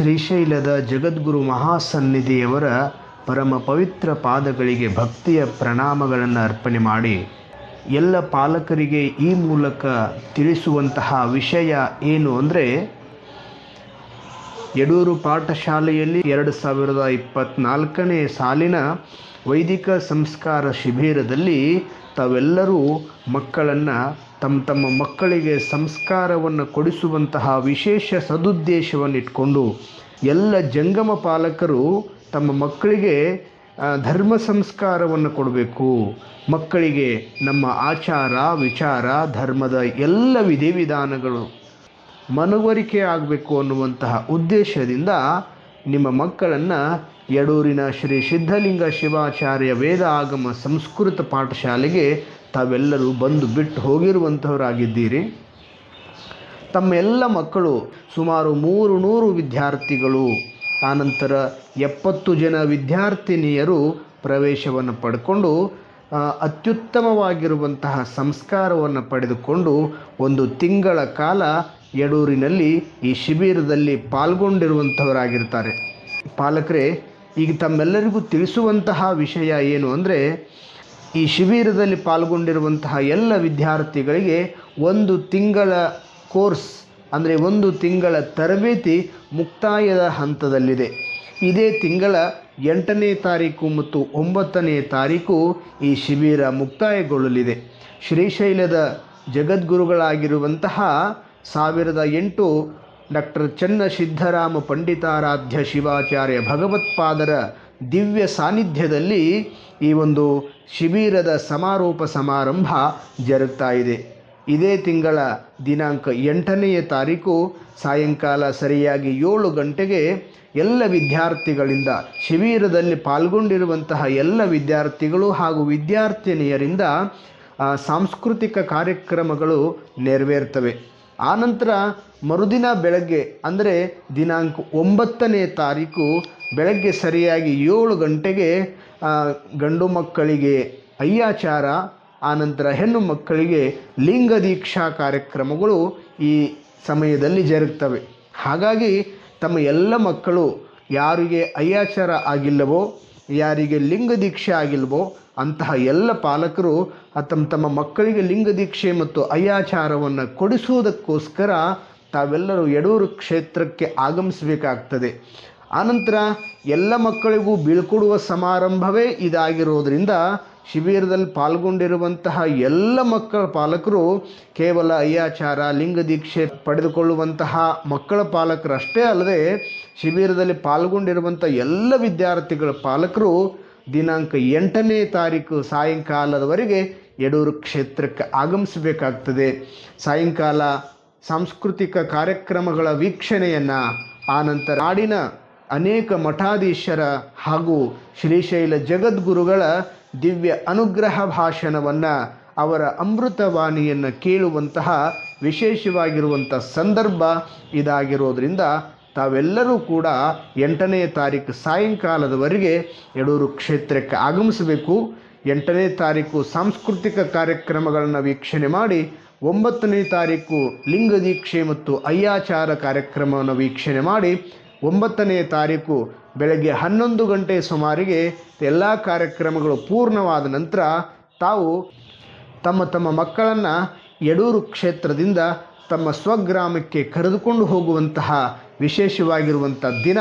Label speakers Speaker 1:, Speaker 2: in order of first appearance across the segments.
Speaker 1: ಶ್ರೀಶೈಲದ ಜಗದ್ಗುರು ಮಹಾಸನ್ನಿಧಿಯವರ ಪರಮ ಪವಿತ್ರ ಪಾದಗಳಿಗೆ ಭಕ್ತಿಯ ಪ್ರಣಾಮಗಳನ್ನು ಅರ್ಪಣೆ ಮಾಡಿ ಎಲ್ಲ ಪಾಲಕರಿಗೆ ಈ ಮೂಲಕ ತಿಳಿಸುವಂತಹ ವಿಷಯ ಏನು ಅಂದರೆ ಯಡೂರು ಪಾಠಶಾಲೆಯಲ್ಲಿ ಎರಡು ಸಾವಿರದ ಇಪ್ಪತ್ನಾಲ್ಕನೇ ಸಾಲಿನ ವೈದಿಕ ಸಂಸ್ಕಾರ ಶಿಬಿರದಲ್ಲಿ ತಾವೆಲ್ಲರೂ ಮಕ್ಕಳನ್ನು ತಮ್ಮ ತಮ್ಮ ಮಕ್ಕಳಿಗೆ ಸಂಸ್ಕಾರವನ್ನು ಕೊಡಿಸುವಂತಹ ವಿಶೇಷ ಸದುದ್ದೇಶವನ್ನು ಇಟ್ಕೊಂಡು ಎಲ್ಲ ಜಂಗಮ ಪಾಲಕರು ತಮ್ಮ ಮಕ್ಕಳಿಗೆ ಧರ್ಮ ಸಂಸ್ಕಾರವನ್ನು ಕೊಡಬೇಕು. ಮಕ್ಕಳಿಗೆ ನಮ್ಮ ಆಚಾರ, ವಿಚಾರ, ಧರ್ಮದ ಎಲ್ಲ ವಿಧಿವಿಧಾನಗಳು ಮನವರಿಕೆ ಆಗಬೇಕು ಅನ್ನುವಂತಹ ಉದ್ದೇಶದಿಂದ ನಿಮ್ಮ ಮಕ್ಕಳನ್ನು ಯಡೂರಿನ ಶ್ರೀ ಸಿದ್ಧಲಿಂಗ ಶಿವಾಚಾರ್ಯ ವೇದ ಆಗಮ ಸಂಸ್ಕೃತ ಪಾಠಶಾಲೆಗೆ ತಾವೆಲ್ಲರೂ ಬಂದು ಬಿಟ್ಟು ಹೋಗಿರುವಂಥವರಾಗಿದ್ದೀರಿ. ತಮ್ಮ ಎಲ್ಲ ಮಕ್ಕಳು ಸುಮಾರು ಮೂರು ನೂರು ವಿದ್ಯಾರ್ಥಿಗಳು. ಆನಂತರ ಎಪ್ಪತ್ತು ಜನ ವಿದ್ಯಾರ್ಥಿನಿಯರು ಪ್ರವೇಶವನ್ನು ಪಡ್ಕೊಂಡು ಅತ್ಯುತ್ತಮವಾಗಿರುವಂತಹ ಸಂಸ್ಕಾರವನ್ನು ಪಡೆದುಕೊಂಡು ಒಂದು ತಿಂಗಳ ಕಾಲ ಯಡೂರಿನಲ್ಲಿ ಈ ಶಿಬಿರದಲ್ಲಿ ಪಾಲ್ಗೊಂಡಿರುವಂಥವರಾಗಿರ್ತಾರೆ. ಪಾಲಕರೇ, ಈಗ ತಮ್ಮೆಲ್ಲರಿಗೂ ತಿಳಿಸುವಂತಹ ವಿಷಯ ಏನು ಅಂದರೆ ಈ ಶಿಬಿರದಲ್ಲಿ ಪಾಲ್ಗೊಂಡಿರುವಂತಹ ಎಲ್ಲ ವಿದ್ಯಾರ್ಥಿಗಳಿಗೆ ಒಂದು ತಿಂಗಳ ಕೋರ್ಸ್, ಅಂದರೆ ಒಂದು ತಿಂಗಳ ತರಬೇತಿ ಮುಕ್ತಾಯದ ಹಂತದಲ್ಲಿದೆ. ಇದೇ ತಿಂಗಳ ಎಂಟನೇ ತಾರೀಕು ಮತ್ತು ಒಂಬತ್ತನೇ ತಾರೀಕು ಈ ಶಿಬಿರ ಮುಕ್ತಾಯಗೊಳ್ಳಲಿದೆ. ಶ್ರೀಶೈಲದ ಜಗದ್ಗುರುಗಳಾಗಿರುವಂತಹ ಸಾವಿರದ ಎಂಟು ಡಾಕ್ಟರ್ ಚನ್ನ ಸಿದ್ಧರಾಮ ಪಂಡಿತಾರಾಧ್ಯ ಶಿವಾಚಾರ್ಯ ಭಗವತ್ಪಾದರ ದಿವ್ಯ ಸಾನ್ನಿಧ್ಯದಲ್ಲಿ ಈ ಒಂದು ಶಿಬಿರದ ಸಮಾರೋಪ ಸಮಾರಂಭ ಜರುಗ್ತಾ ಇದೆ. ಇದೇ ತಿಂಗಳ ದಿನಾಂಕ ಎಂಟನೆಯ ತಾರೀಕು ಸಾಯಂಕಾಲ ಸರಿಯಾಗಿ ಏಳು ಗಂಟೆಗೆ ಎಲ್ಲ ವಿದ್ಯಾರ್ಥಿಗಳಿಂದ ಶಿಬಿರದಲ್ಲಿ ಪಾಲ್ಗೊಂಡಿರುವಂತಹ ಎಲ್ಲ ವಿದ್ಯಾರ್ಥಿಗಳು ಹಾಗೂ ವಿದ್ಯಾರ್ಥಿನಿಯರಿಂದ ಸಾಂಸ್ಕೃತಿಕ ಕಾರ್ಯಕ್ರಮಗಳು ನೆರವೇರ್ತವೆ. ಆನಂತರ ಮರುದಿನ ಬೆಳಗ್ಗೆ, ಅಂದರೆ ದಿನಾಂಕ ಒಂಬತ್ತನೇ ತಾರೀಕು ಬೆಳಗ್ಗೆ ಸರಿಯಾಗಿ ಏಳು ಗಂಟೆಗೆ ಗಂಡು ಮಕ್ಕಳಿಗೆ ಅಯ್ಯಾಚಾರ ಆನಂತರ ಹೆಣ್ಣು ಮಕ್ಕಳಿಗೆ ಲಿಂಗ ದೀಕ್ಷಾ ಕಾರ್ಯಕ್ರಮಗಳು ಈ ಸಮಯದಲ್ಲಿ ಜರುಗ್ತವೆ. ಹಾಗಾಗಿ ತಮ್ಮ ಎಲ್ಲ ಮಕ್ಕಳು ಯಾರಿಗೆ ಅಯ್ಯಾಚಾರ ಆಗಿಲ್ಲವೋ, ಯಾರಿಗೆ ಲಿಂಗ ದೀಕ್ಷೆ ಆಗಿಲ್ವೋ ಅಂತಹ ಎಲ್ಲ ಪಾಲಕರು ತಮ್ಮ ತಮ್ಮ ಮಕ್ಕಳಿಗೆ ಲಿಂಗ ದೀಕ್ಷೆ ಮತ್ತು ಅಯ್ಯಾಚಾರವನ್ನು ಕೊಡಿಸುವುದಕ್ಕೋಸ್ಕರ ತಾವೆಲ್ಲರೂ ಯಡೂರು ಕ್ಷೇತ್ರಕ್ಕೆ ಆಗಮಿಸಬೇಕಾಗ್ತದೆ. ಆನಂತರ ಎಲ್ಲ ಮಕ್ಕಳಿಗೂ ಬೀಳ್ಕೊಡುವ ಸಮಾರಂಭವೇ ಇದಾಗಿರೋದರಿಂದ ಶಿಬಿರದಲ್ಲಿ ಪಾಲ್ಗೊಂಡಿರುವಂತಹ ಎಲ್ಲ ಮಕ್ಕಳ ಪಾಲಕರು ಕೇವಲ ಅಯ್ಯಾಚಾರ, ಲಿಂಗ ದೀಕ್ಷೆ ಪಡೆದುಕೊಳ್ಳುವಂತಹ ಮಕ್ಕಳ ಪಾಲಕರಷ್ಟೇ ಅಲ್ಲದೆ ಶಿಬಿರದಲ್ಲಿ ಪಾಲ್ಗೊಂಡಿರುವಂಥ ಎಲ್ಲ ವಿದ್ಯಾರ್ಥಿಗಳ ಪಾಲಕರು ದಿನಾಂಕ ಎಂಟನೇ ತಾರೀಕು ಸಾಯಂಕಾಲದವರೆಗೆ ಯಡೂರು ಕ್ಷೇತ್ರಕ್ಕೆ ಆಗಮಿಸಬೇಕಾಗ್ತದೆ. ಸಾಯಂಕಾಲ ಸಾಂಸ್ಕೃತಿಕ ಕಾರ್ಯಕ್ರಮಗಳ ವೀಕ್ಷಣೆಯನ್ನು ಆನಂತರ ನಾಡಿನ ಅನೇಕ ಮಠಾಧೀಶರ ಹಾಗೂ ಶ್ರೀಶೈಲ ಜಗದ್ಗುರುಗಳ ದಿವ್ಯ ಅನುಗ್ರಹ ಭಾಷಣವನ್ನು ಅವರ ಅಮೃತವಾಣಿಯನ್ನು ಕೇಳುವಂತಹ ವಿಶೇಷವಾಗಿರುವಂಥ ಸಂದರ್ಭ ಇದಾಗಿರೋದರಿಂದ ತಾವೆಲ್ಲರೂ ಕೂಡ ಎಂಟನೇ ತಾರೀಕು ಸಾಯಂಕಾಲದವರೆಗೆ ಯಡೂರು ಕ್ಷೇತ್ರಕ್ಕೆ ಆಗಮಿಸಬೇಕು. ಎಂಟನೇ ತಾರೀಕು ಸಾಂಸ್ಕೃತಿಕ ಕಾರ್ಯಕ್ರಮಗಳನ್ನು ವೀಕ್ಷಣೆ ಮಾಡಿ, ಒಂಬತ್ತನೇ ತಾರೀಕು ಲಿಂಗ ದೀಕ್ಷೆ ಮತ್ತು ಅಯ್ಯಾಚಾರ ಕಾರ್ಯಕ್ರಮವನ್ನು ವೀಕ್ಷಣೆ ಮಾಡಿ ಒಂಬತ್ತನೇ ತಾರೀಕು ಬೆಳಗ್ಗೆ ಹನ್ನೊಂದು ಗಂಟೆ ಸುಮಾರಿಗೆ ಎಲ್ಲ ಕಾರ್ಯಕ್ರಮಗಳು ಪೂರ್ಣವಾದ ನಂತರ ತಾವು ತಮ್ಮ ತಮ್ಮ ಮಕ್ಕಳನ್ನು ಯಡೂರು ಕ್ಷೇತ್ರದಿಂದ ತಮ್ಮ ಸ್ವಗ್ರಾಮಕ್ಕೆ ಕರೆದುಕೊಂಡು ಹೋಗುವಂತಹ ವಿಶೇಷವಾಗಿರುವಂಥ ದಿನ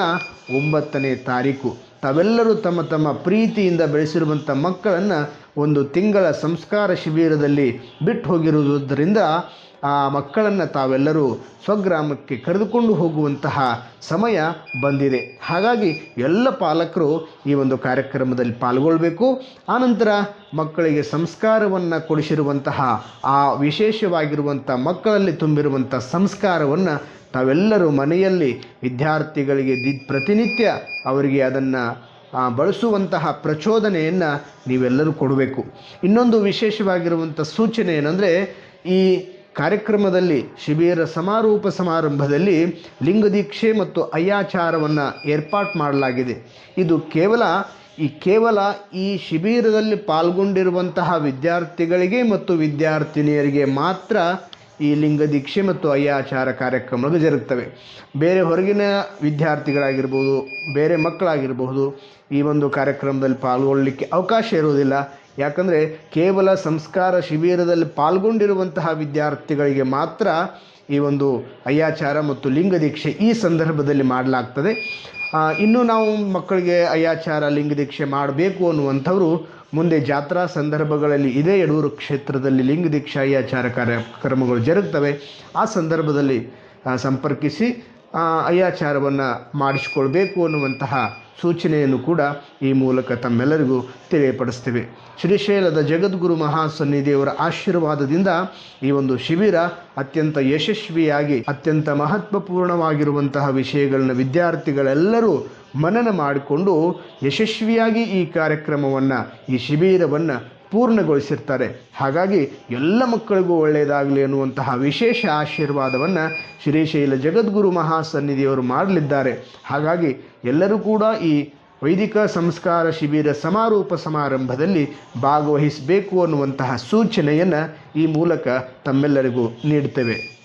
Speaker 1: ಒಂಬತ್ತನೇ ತಾರೀಕು. ತಾವೆಲ್ಲರೂ ತಮ್ಮ ತಮ್ಮ ಪ್ರೀತಿಯಿಂದ ಬೆಳೆಸಿರುವಂಥ ಮಕ್ಕಳನ್ನು ಒಂದು ತಿಂಗಳ ಸಂಸ್ಕಾರ ಶಿಬಿರದಲ್ಲಿ ಬಿಟ್ಟು ಹೋಗಿರುವುದರಿಂದ ಆ ಮಕ್ಕಳನ್ನು ತಾವೆಲ್ಲರೂ ಸ್ವಗ್ರಾಮಕ್ಕೆ ಕರೆದುಕೊಂಡು ಹೋಗುವಂತಹ ಸಮಯ ಬಂದಿದೆ. ಹಾಗಾಗಿ ಎಲ್ಲ ಪಾಲಕರು ಈ ಒಂದು ಕಾರ್ಯಕ್ರಮದಲ್ಲಿ ಪಾಲ್ಗೊಳ್ಬೇಕು. ಆನಂತರ ಮಕ್ಕಳಿಗೆ ಸಂಸ್ಕಾರವನ್ನು ಕೊಡಿಸಿರುವಂತಹ, ಆ ವಿಶೇಷವಾಗಿರುವಂಥ ಮಕ್ಕಳಲ್ಲಿ ತುಂಬಿರುವಂಥ ಸಂಸ್ಕಾರವನ್ನು ತಾವೆಲ್ಲರೂ ಮನೆಯಲ್ಲಿ ವಿದ್ಯಾರ್ಥಿಗಳಿಗೆ ದಿ ಪ್ರತಿನಿತ್ಯ ಅವರಿಗೆ ಅದನ್ನು ಬಳಸುವಂತಹ ಪ್ರಚೋದನೆಯನ್ನು ನೀವೆಲ್ಲರೂ ಕೊಡಬೇಕು. ಇನ್ನೊಂದು ವಿಶೇಷವಾಗಿರುವಂಥ ಸೂಚನೆ ಏನಂದರೆ, ಈ ಕಾರ್ಯಕ್ರಮದಲ್ಲಿ ಶಿಬಿರ ಸಮಾರೋಪ ಸಮಾರಂಭದಲ್ಲಿ ಲಿಂಗದೀಕ್ಷೆ ಮತ್ತು ಅಯ್ಯಾಚಾರವನ್ನು ಏರ್ಪಾಟ್ ಮಾಡಲಾಗಿದೆ. ಇದು ಕೇವಲ, ಈ ಕೇವಲ ಈ ಶಿಬಿರದಲ್ಲಿ ಪಾಲ್ಗೊಂಡಿರುವಂತಹ ವಿದ್ಯಾರ್ಥಿಗಳಿಗೆ ಮತ್ತು ವಿದ್ಯಾರ್ಥಿನಿಯರಿಗೆ ಮಾತ್ರ ಈ ಲಿಂಗ ದೀಕ್ಷೆ ಮತ್ತು ಅಯ್ಯಾಚಾರ ಕಾರ್ಯಕ್ರಮಗಳು ಜರುಗ್ತವೆ ಬೇರೆ ಹೊರಗಿನ ವಿದ್ಯಾರ್ಥಿಗಳಾಗಿರ್ಬೋದು, ಬೇರೆ ಮಕ್ಕಳಾಗಿರಬಹುದು, ಈ ಒಂದು ಕಾರ್ಯಕ್ರಮದಲ್ಲಿ ಪಾಲ್ಗೊಳ್ಳಲಿಕ್ಕೆ ಅವಕಾಶ ಇರುವುದಿಲ್ಲ. ಯಾಕಂದರೆ ಕೇವಲ ಸಂಸ್ಕಾರ ಶಿಬಿರದಲ್ಲಿ ಪಾಲ್ಗೊಂಡಿರುವಂತಹ ವಿದ್ಯಾರ್ಥಿಗಳಿಗೆ ಮಾತ್ರ ಈ ಒಂದು ಅಯ್ಯಾಚಾರ ಮತ್ತು ಲಿಂಗ ದೀಕ್ಷೆ ಈ ಸಂದರ್ಭದಲ್ಲಿ ಮಾಡಲಾಗ್ತದೆ. ಇನ್ನೂ ಇನ್ನು ನಾವು ಮಕ್ಕಳಿಗೆ ಅಯ್ಯಾಚಾರ, ಲಿಂಗ ದೀಕ್ಷೆ ಮಾಡಬೇಕು ಅನ್ನುವಂಥವ್ರು ಮುಂದೆ ಜಾತ್ರಾ ಸಂದರ್ಭಗಳಲ್ಲಿ ಇದೇ ಯಡೂರು ಕ್ಷೇತ್ರದಲ್ಲಿ ಲಿಂಗ ದೀಕ್ಷಾ ಆಚಾರ ಕಾರ್ಯಕ್ರಮಗಳು ಜರುಗ್ತವೆ. ಆ ಸಂದರ್ಭದಲ್ಲಿ ಸಂಪರ್ಕಿಸಿ ಅಯ್ಯಾಚಾರವನ್ನು ಮಾಡಿಸಿಕೊಳ್ಬೇಕು ಅನ್ನುವಂತಹ ಸೂಚನೆಯನ್ನು ಕೂಡ ಈ ಮೂಲಕ ತಮ್ಮೆಲ್ಲರಿಗೂ ತಿಳಿಯಪಡಿಸ್ತೇವೆ. ಶ್ರೀಶೈಲದ ಜಗದ್ಗುರು ಮಹಾಸನ್ನಿಧಿಯವರ ಆಶೀರ್ವಾದದಿಂದ ಈ ಒಂದು ಶಿಬಿರ ಅತ್ಯಂತ ಯಶಸ್ವಿಯಾಗಿ, ಅತ್ಯಂತ ಮಹತ್ವಪೂರ್ಣವಾಗಿರುವಂತಹ ವಿಷಯಗಳನ್ನ ವಿದ್ಯಾರ್ಥಿಗಳೆಲ್ಲರೂ ಮನನ ಮಾಡಿಕೊಂಡು ಯಶಸ್ವಿಯಾಗಿ ಈ ಕಾರ್ಯಕ್ರಮವನ್ನು, ಈ ಶಿಬಿರವನ್ನು ಪೂರ್ಣಗೊಳಿಸಿರ್ತಾರೆ. ಹಾಗಾಗಿ ಎಲ್ಲ ಮಕ್ಕಳಿಗೂ ಒಳ್ಳೆಯದಾಗಲಿ ಅನ್ನುವಂತಹ ವಿಶೇಷ ಆಶೀರ್ವಾದವನ್ನು ಶ್ರೀಶೈಲ ಜಗದ್ಗುರು ಮಹಾಸನ್ನಿಧಿಯವರು ಮಾಡಲಿದ್ದಾರೆ. ಹಾಗಾಗಿ ಎಲ್ಲರೂ ಕೂಡ ಈ ವೈದಿಕ ಸಂಸ್ಕಾರ ಶಿಬಿರ ಸಮಾರೋಪ ಸಮಾರಂಭದಲ್ಲಿ ಭಾಗವಹಿಸಬೇಕು ಅನ್ನುವಂತಹ ಸೂಚನೆಯನ್ನು ಈ ಮೂಲಕ ತಮ್ಮೆಲ್ಲರಿಗೂ ನೀಡ್ತೇವೆ.